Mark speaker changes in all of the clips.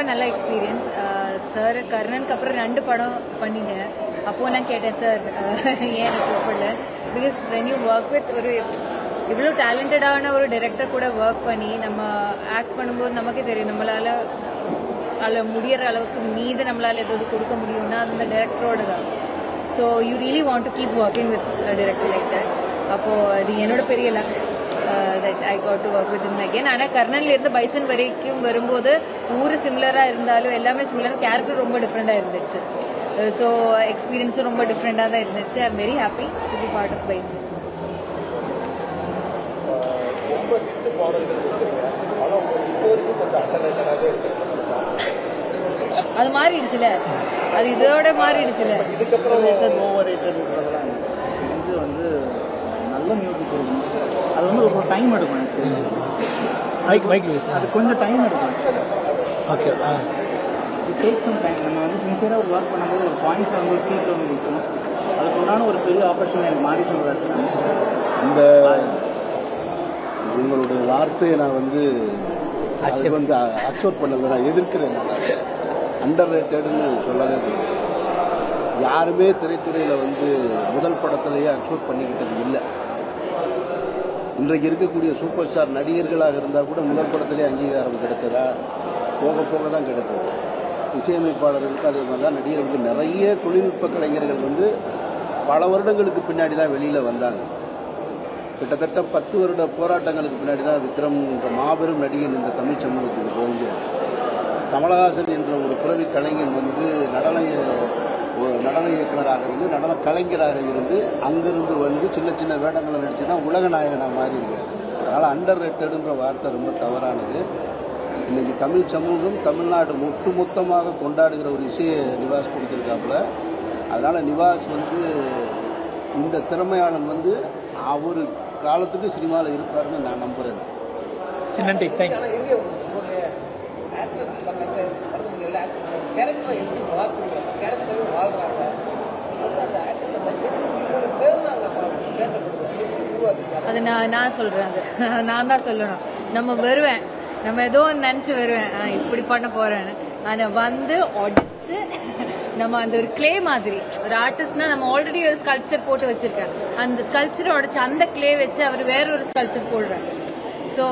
Speaker 1: ரொம்ப நல்ல experience sir கர்ணனுக்கு அப்புறம் ரெண்டு படம் பண்ணீங்க. அப்போ நான் கேட்டேன் சார் ஏன் எனக்கு கூப்பிடல because when you work with ஒரு இவ்வளோ டேலண்டடான ஒரு டைரக்டர் கூட ஒர்க் பண்ணி நம்ம ஆக்ட் பண்ணும்போது நமக்கே தெரியும். நம்மளால அதில் முடியற அளவுக்கு மீது நம்மளால ஏதாவது கொடுக்க முடியும்னா அது அந்த டைரக்டரோட தான். So you really want to keep working with director like that அப்போது அது என்னோட பெரிய luck that I got to work with him again ஆனால் கர்ணன்ல இருந்து பைசன் வரைக்கும் வரும்போது ஊர் சிமிலராக இருந்தாலும் எல்லாமே சிமிலர் கேரக்டர் ரொம்ப டிஃப்ரெண்டாக இருந்துச்சு. Uh, ஸோ எக்ஸ்பீரியன்ஸும் ரொம்ப டிஃப்ரெண்டாக தான் இருந்துச்சு. I am very happy to be part of Bison. அது மாறிடுச்சுல. அது இதோட மாறிடுச்சுல.
Speaker 2: இதுக்கப்புறம்
Speaker 3: வந்து நல்ல மியூசிக் இருக்கும் அது வந்து ரொம்ப டைம் எடுக்கும் எனக்கு.
Speaker 4: மைக் மைக் யூஸ்
Speaker 3: அது கொஞ்சம் டைம் எடுக்கும்.
Speaker 4: ஓகே ஆ.
Speaker 3: இட் டேக் சம் டைம் நம்ம வந்து சின்சியராக ஒரு ஒர்க் பண்ணும்போது ஒரு பாயிண்ட் வந்து ஃபீல் ஒன்று இருக்கும். அதுக்கு உண்டான ஒரு பெரிய ஆப்பர்ச்சுனிட்டி எனக்கு மாறி சொல்கிறாரு
Speaker 5: இந்த உங்களுடைய வார்த்தையை நான் வந்து அது வந்து அக்செப்ட் பண்ணல நான் எதிர்க்கிறேன். அண்டர் ரேட்டட்னு சொல்லவே. யாருமே திரைத்துறையில் வந்து முதல் படத்திலேயே அக்செப்ட் பண்ணிக்கிட்டது இல்லை. இன்றைக்கு இருக்கக்கூடிய சூப்பர் ஸ்டார் நடிகர்களாக இருந்தால் கூட முதல் படத்திலே அங்கீகாரம் கிடைச்சதா? போக போக தான் கிடைச்சது. இசையமைப்பாளர்களுக்கு அதே மாதிரி தான் நடிகர்களுக்கு நிறைய தொழில்நுட்ப கலைஞர்கள் வந்து பல வருடங்களுக்கு பின்னாடி தான் வெளியில் வந்தாங்க. கிட்டத்தட்ட பத்து வருட போராட்டங்களுக்கு பின்னாடி தான் விக்ரம் என்ற மாபெரும் நடிகன் இந்த தமிழ் சமூகத்துக்கு தோன்றியது கமலஹாசன் என்ற ஒரு புறவி கலைஞன் வந்து நடன ஒரு நடன இயக்குனராக இருந்து நடன கலைஞராக இருந்து அங்கிருந்து வந்து சின்ன சின்ன வேடங்களை நடித்து தான் உலக நாயகனாக மாறி இருக்காரு அதனால் அண்டர் ரேட்டடுன்ற வார்த்தை ரொம்ப தவறானது. இன்னைக்கு தமிழ் சமூகம் தமிழ்நாடு ஒட்டுமொத்தமாக கொண்டாடுகிற ஒரு இசையை நிவாஸ் கொடுத்துருக்காப்புல. அதனால் நிவாஸ் வந்து இந்த திறமையாளன் வந்து அவர் காலத்துக்கு சினிமாவில் இருப்பாருன்னு நான் நம்புகிறேன்
Speaker 4: சின்ன தேங்க்
Speaker 2: ஆனால் எங்கே உங்களுடைய ஆக்ட்ரஸ் பண்ணாங்க படத்துக்கு எல்லா கேரக்டரை எப்படி வளர்க்குறீங்க கேரக்டரே வாழ்றாங்க நீங்க வந்து அந்த ஆக்ட்ரஸை பற்றி உங்களோட பேர் நாங்கள் பேசப்படுது எப்படி உருவாக்குறீங்க
Speaker 1: அது நான் நான் சொல்றேன் அது நான் தான் சொல்லணும். நம்ம வருவேன். நம்ம ஏதோ ஒன்று நினச்சி வருவேன். ஆ, இப்படி பண்ண போறேன்னு. ஆனால் வந்து உடச்சு நம்ம அந்த ஒரு க்ளே மாதிரி ஒரு ஆர்டிஸ்ட்னா நம்ம ஆல்ரெடி ஒரு ஸ்கல்ப்சர் போட்டு வச்சிருக்கேன். அந்த ஸ்கல்ப்சரை உடச்சு அந்த க்ளே வச்சு அவர் வேற ஒரு ஸ்கல்ப்சர் போடுறாரு. ஸோ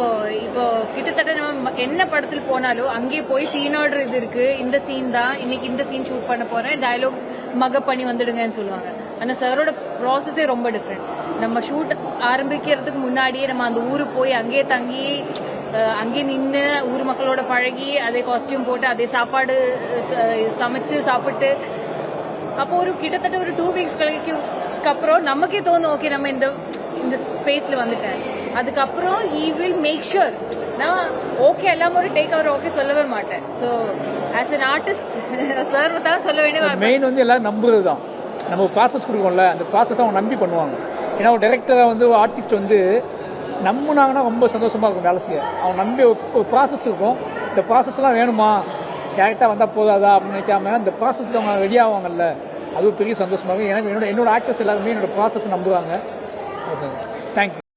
Speaker 1: இப்போ கிட்டத்தட்ட நம்ம என்ன படத்தில் போனாலும் அங்கேயே போய் சீனோட இது இருக்கு. இந்த சீன் தான். இன்னைக்கு இந்த சீன் ஷூட் பண்ண போறேன். டயலாக்ஸ் மக பண்ணி வந்துடுங்கன்னு சொல்லுவாங்க. ஆனால் சாரோட ப்ராசஸே ரொம்ப டிஃப்ரெண்ட் நம்ம ஷூட் ஆரம்பிக்கிறதுக்கு முன்னாடியே நம்ம அந்த ஊருக்கு போய் அங்கேயே தங்கி அங்கே அங்கேயே நின்று ஊர் மக்களோட பழகி அதே காஸ்டியூம் போட்டு அதே சாப்பாடு ச- சமைச்சு சாப்பிட்டு அப்போ ஒரு கிட்டத்தட்ட ஒரு டூ வீக்ஸ் கழிக்கு அப்புறம் நமக்கே தோணும் ஓகே நம்ம இந்த இந்த ஸ்பேஸ்ல வந்துட்டேன். அதுக்கப்புறம் ஈ வில் மேக் ஷுர் நான் ஓகே எல்லாம் ஒரு டேக் அவர் ஓகே சொல்லவே மாட்டேன். So as an artist sir தான் சொல்ல வேண்டிய
Speaker 4: மெயின் வந்து எல்லாம் நம்புறது தான் நம்ம ப்ராசஸ் கொடுக்கோம்ல அந்த ப்ராசஸ் அவங்க நம்பி பண்ணுவாங்க. ஏன்னா ஒரு டேரக்டராக வந்து ஒரு ஆர்டிஸ்ட் வந்து நம்புனாங்கன்னா ரொம்ப சந்தோஷமாக இருக்கும் வேலை செய்ய. அவங்க நம்பி ஒரு ப்ராசஸ் இருக்கும். இந்த ப்ராசஸ்லாம் வேணுமா? டேரெக்டாக வந்தால் போதாதா? அப்படின்னு நினைக்காம இந்த ப்ராசஸ்க்கு அவங்க ரெடி ஆவாங்கல்ல அது பெரிய சந்தோஷமாக இருக்கும். எனக்கு என்னோட என்னோட ஆக்டர்ஸ் எல்லாருமே என்னோட ப்ராசஸ் நம்புவாங்க. Okay thank you